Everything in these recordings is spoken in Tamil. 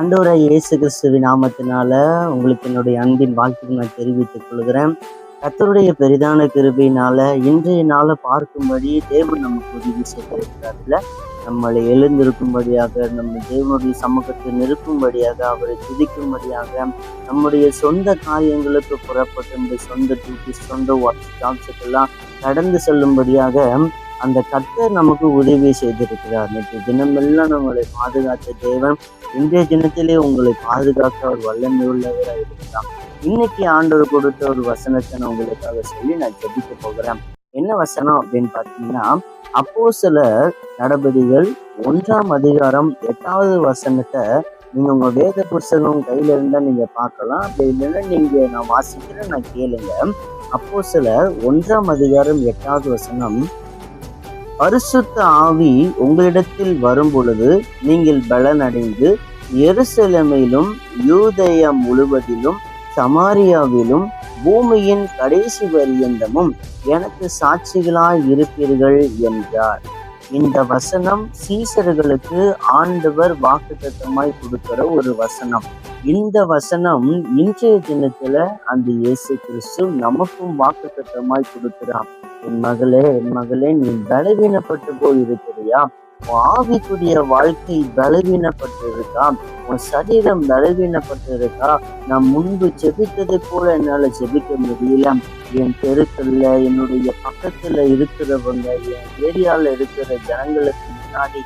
ஆண்டவராய் இயேசு கிறிஸ்துவின் நாமத்தினால உங்களுக்கு என்னுடைய அன்பின் வாழ்த்துக்கு நான் தெரிவித்துக் கொள்கிறேன். கத்தருடைய பெரிதான கிருபையினால இன்றைய நாளை பார்க்கும்படி தேவன் நமக்கு உதவி செய்திருக்கிறார்ல. நம்மளை எழுந்திருக்கும்படியாக நம்ம தேவனுடைய சமூகத்தை நிற்கும்படியாக அவரை துதிக்கும்படியாக நம்முடைய சொந்த காரியங்களுக்கு புறப்பட்டு சொந்த டியூட்டி சொந்த ஒர்க் ஜாப்ஸுக்கெல்லாம் கடந்து செல்லும்படியாக அந்த கத்தர் நமக்கு உதவி செய்திருக்கிறார். நேற்று தினமெல்லாம் நம்மளை பாதுகாத்த தேவன் இன்றைய தினத்திலே உங்களை பாதுகாக்க அவர் வல்லமை உள்ளவராக இருக்கிறார் இன்னைக்கு ஆண்டவர் கொடுத்த ஒரு வசனத்தை நான் உங்களுக்காக சொல்லி நான் ஜெபிக்க போகிறேன். என்ன வசனம் அப்படின்னு பார்த்தீங்கன்னா அப்போ சில நடபடிகள் ஒன்றாம் அதிகாரம் எட்டாவது வசனத்தை நீங்க உங்க வேத புஸ்தகம் கையில இருந்தா நீங்க பார்க்கலாம். அப்படி இல்லைன்னா நீங்க நான் வாசிக்கிறேன் நான் கேளுங்க. அப்போ சில ஒன்றாம் அதிகாரம் எட்டாவது வசனம் பரிசுத்த ஆவி உங்களிடத்தில் வரும் பொழுது நீங்கள் பலனடைந்து எருசலமையிலும் யூதயம் முழுவதிலும் சமாரியாவிலும் பூமியின் கடைசி பரியந்தமும் எனக்கு சாட்சிகளாய் இருப்பீர்கள் என்றார். இந்த வசனம் சீசர்களுக்கு ஆண்டவர் வாக்கு தத்தமாய் கொடுக்கிற ஒரு வசனம். இந்த வசனம் இன்றைய தினத்துல அந்த இயேசு கிறிஸ்து நமக்கும் வாக்கு தத்தமாய் கொடுக்கிறான் என் மகளே என் மகளே நீ பலவீனப்பட்டு போய் இருக்கிறியா உன் ஆவிக்குரிய வாழ்க்கை பலவீனப்பட்டு இருக்கா உன் சரீரம் பலவீனப்பட்டு இருக்கா நான் முன்பு ஜெபித்ததை போல என்னால ஜெபிக்க முடியல. என் தெருக்கல்ல என்னுடைய பக்கத்துல இருக்கிறவங்க என் ஏரியால இருக்கிற ஜனங்களுக்கு முன்னாடி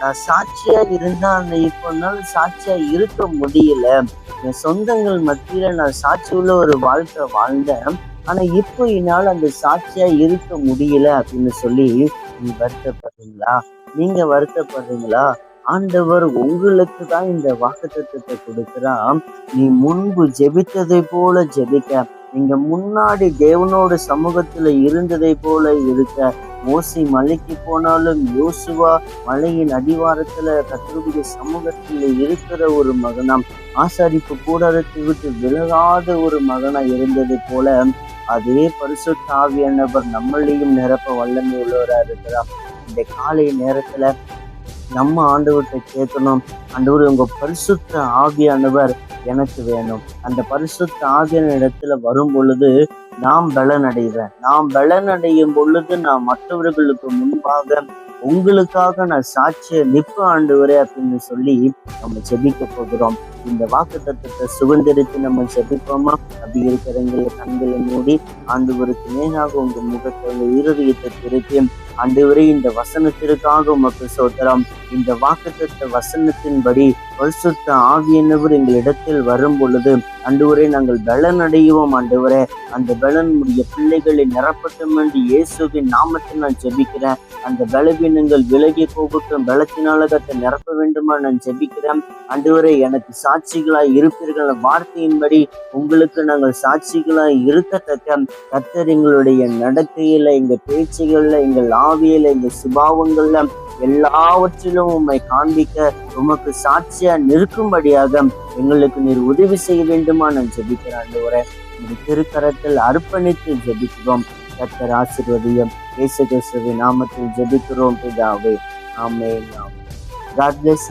நான் சாட்சியா இருந்தா அந்த இப்போ சாட்சியா இருக்க முடியல. என் சொந்தங்கள் மத்தியில நான் சாட்சி உள்ள ஒரு வாழ்க்கை வாழ்ந்தேன். ஆனா இப்போ என்னால் அந்த சாட்சியா இருக்க முடியல அப்படின்னு சொல்லி நீ வருத்தப்படுறீங்களா? நீங்க வருத்தப்படுறீங்களா? ஆண்டவர் உங்களுக்கு தான் இந்த வாக்குத்தத்தை கொடுக்கிறான் நீ முன்பு ஜெபித்ததை போல ஜெபிக்க. நீங்க முன்னாடி தேவனோட சமூகத்துல இருந்ததை போல இருக்க. மோசி மலைக்கு போனாலும் யோசுவா மலையின் அடிவாரத்துல கத்தருடைய சமூகத்துல இருக்கிற ஒரு மகனாம். ஆசாரிப்பு கூடாரத்தை விட்டு விலகாத ஒரு மகனா இருந்தது போல. அதே பரிசுத்த நபர் நம்மளையும் நிரப்ப வல்லமை உள்ளவராக இருக்கிறார். இந்த காலை நேரத்துல நம்ம ஆண்டவர்கிட்ட கேட்கணும். ஆண்டவர் உங்க பரிசுத்த ஆவியானவர் எனக்கு வேணும். அந்த பரிசுத்த ஆவியான இடத்துல வரும் பொழுது நாம் பலன் அடைவேன் நாம் பலன் அடையும் பொழுது நான் மற்றவர்களுக்கு முன்பாக உங்களுக்காக நான் சாட்சிய நிற்ப ஆண்டுவரே அப்படின்னு சொல்லி நம்ம செபிக்க போகிறோம். இந்த வாக்கு தத்துவத்தை சுதந்திரித்து நம்ம செபிப்போமா அப்படி இருக்கிறவங்களை கண்களை மூடி ஆண்டு ஒரு நேராக உங்க முகத்தை உங்க இருதயத்தை திருப்பி ஆண்டவரே இந்த வசனத்திற்காக உமக்கு சோதரம் இந்த வாக்குத்த வசனத்தின்படி பரிசுத்த ஆவியனவர் எங்களிடத்தில் வரும் பொழுது அன்றுவரே நாங்கள் பலன் அடையுவோம் ஆண்டவரே. அந்த பலன் உடைய பிள்ளைகளை நிரப்பட்டும் என்று இயேசுவின் நாமத்தில் நான் ஜெபிக்கிறேன். அந்த பலவீனங்கள் விலகி போகட்டும் பலத்தினால கத்தை நிரப்ப வேண்டுமா நான் ஜெபிக்கிறேன். அன்றுவரை எனக்கு சாட்சிகளாய் இருப்பீர்கள் வார்த்தையின்படி உங்களுக்கு நாங்கள் சாட்சிகளாய் இருக்கத்தக்க கத்தர் எங்களுடைய நடக்கையில எங்கள் பேச்சுகள்ல எங்கள் ஆவியில எங்கள் சுபாவங்கள்ல எல்லாவற்றிலும் உண்மை காண்பிக்க உமக்கு சாட்சியா நிற்கும்படியாக எங்களுக்கு நீர் உதவி செய்ய வேண்டுமா நான் ஜெபிக்கிறேன் உரை இந்த திருக்கரத்தில் அர்ப்பணித்து ஜெபிக்கிறோம். கத்தர் ஆசீர்வதியம் இயேசு கிறிஸ்துவின் நாமத்தில் ஜெபிக்கிறோம் பிதாவே. ஆமே நாம் God bless.